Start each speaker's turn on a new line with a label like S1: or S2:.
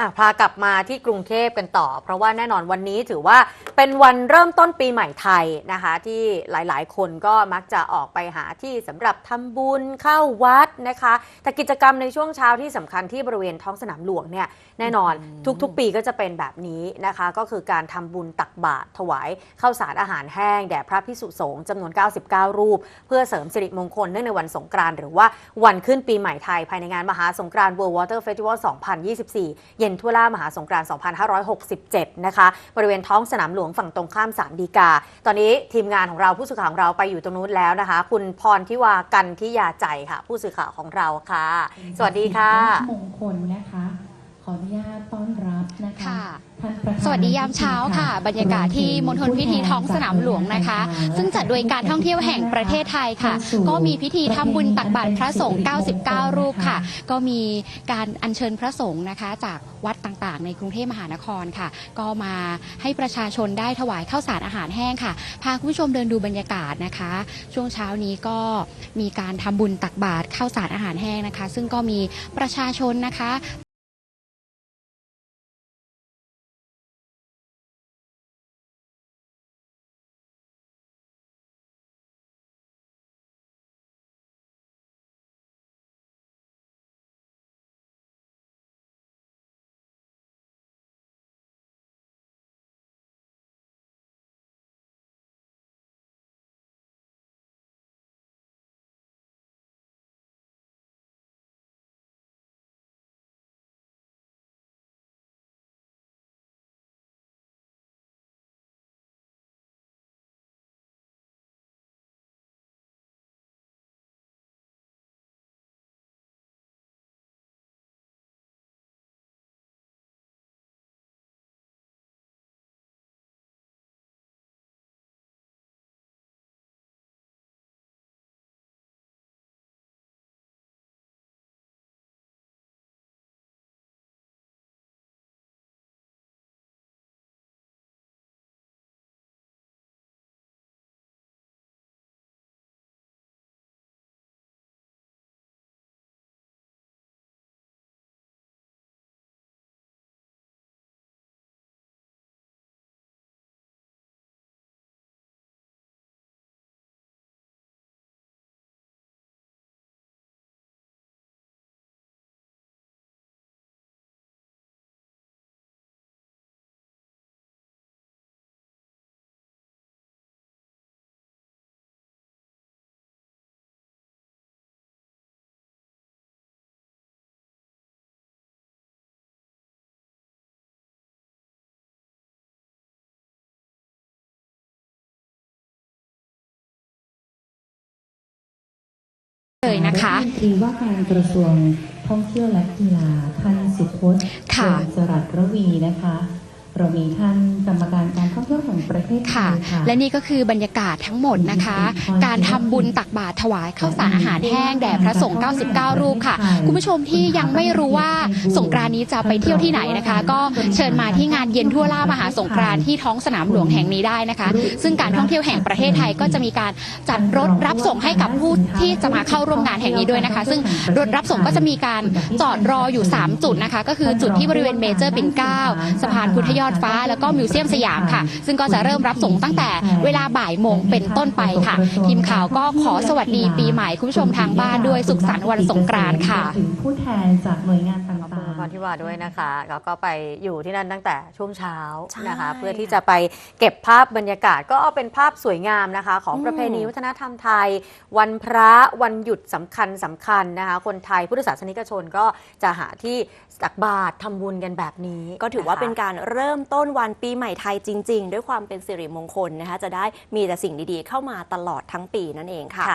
S1: อะพากลับมาที่กรุงเทพกันต่อ เพราะว่าแน่นอนวันนี้ถือว่าเป็นวันเริ่มต้นปีใหม่ไทยนะคะ ที่หลายๆ คนก็มักจะออกไปหาที่สำหรับทำบุญเข้าวัดนะคะ แต่กิจกรรมในช่วงเช้าที่สำคัญที่บริเวณท้องสนามหลวงเนี่ยแน่นอนทุกๆ ปีก็จะเป็นแบบนี้นะคะ ก็คือการทำบุญตักบาตรถวายข้าวสารอาหารแห้งแด่พระพิสุสงฆ์จำนวน 99 รูป เพื่อเสริมสิริมงคลเนื่องในวันสงกรานต์หรือว่าวันขึ้นปีใหม่ไทยภายในงานมหาสงกรานต์ World Water Festival 2024ย็นทั่วล่ามหาสงกรานต์2567 นะคะ บริเวณท้องสนามหลวงฝั่งตรงข้ามสามดีกา ตอนนี้ทีมงานของเราผู้สื่อข่าวของเราไปอยู่ตรงนู้นแล้วนะคะ คุณพรทิวากันทิยาใจค่ะ ผู้สื่อข่าวของเราค่ะ สวัสดีค่ะ
S2: มงคลนะคะ ขออนุญาตต้อนรับนะคะ
S3: ค่ะ
S2: ท่านประธาน
S3: สวัสดียามเช้าค่ะ บรรยากาศที่มณฑลพิธีท้องสนามหลวงนะคะ ซึ่งจัดโดยการท่องเที่ยวแห่งประเทศไทยค่ะ ก็มีพิธีทำบุญตักบาตรพระสงฆ์ 99 รูปค่ะ ก็มีการอัญเชิญพระสงฆ์นะคะ จากวัดต่างๆ ในกรุงเทพมหานครค่ะ ก็มาให้ประชาชนได้ถวายข้าวสารอาหารแห้งค่ะ พาคุณผู้ชมเดินดูบรรยากาศนะคะ ช่วงเช้านี้ก็มีการทำบุญตักบาตรข้าวสารอาหารแห้งนะคะ ซึ่งก็มีประชาชนนะคะ นะคะ
S2: รัฐมนตรีว่าการกระทรวงท่องเที่ยวและกีฬาท่านสุพจน์
S3: ค่ะ
S2: เจริญสรัตระวีนะคะ เรามีท่านกรรม
S3: ค่ะ
S2: ยค่ะ
S3: และนี่ก็คือบรรยากาศทั้งหมดนะคะ การทำบุญตักบาตรถวายข้าวสารอาหารแห้งแด่พระสงฆ์ 99 รูปค่ะ คุณผู้ชมที่ยังไม่รู้ว่าสงกรานต์นี้จะไปเที่ยวที่ไหนนะคะ ก็เชิญมาที่งานเย็นทั่วล่ามหาสงกรานต์ที่ท้องสนามหลวงแห่งนี้ได้นะคะ ซึ่งการท่องเที่ยวแห่งประเทศไทยก็จะมีการจัดรถรับส่งให้กับผู้ที่จะมาเข้าร่วมงานแห่งนี้ด้วยนะคะ ซึ่งรถรับส่งก็จะมีการจอดรออยู่ 3 จุดนะคะ ก็คือจุดที่บริเวณเมเจอร์ปิ่นเกล้าสะพานพุทธยอดฟ้า แล้วก็มิวเซียมสยามค่ะ ซึ่งก็จะเริ่มรับส่งตั้งแต่เวลาบ่ายโมงเป็นต้นไปค่ะ ทีมข่าวก็ขอสวัสดีปีใหม่คุณผู้ชมทางบ้านด้วยสุขสันต์วันสงกรานต์ค่ะ
S2: ถึงผู้แทนจากหน่วยงานต่
S1: ขอบคุณา
S2: ง
S1: คุณพ รทิวาด้วยนะคะแล้วก็ไปอยู่ที่นั่นตั้งแต่ช่วงเช้า
S4: ใช่
S1: นะคะ เพื่อที่จะไปเก็บภาพบรรยากาศก็เอาเป็นภาพสวยงามนะคะ ของประเพณีวัฒนธรรมไทย วันพระวันหยุดสำคัญสำคัญนะคะ คนไทยพุทธศาสนิกชนก็จะหาที่ตักบาตรทำบุญกันแบบนี้
S4: ก็ถือว่าะ
S1: คะ
S4: เป็นการเริ่มต้นวันปีใหม่ไทยจริง ๆ ด้วยความเป็นสิริมงคลนะคะ จะได้มีแต่สิ่งดีๆ เข้ามาตลอดทั้งปีนั่นเองค่ะ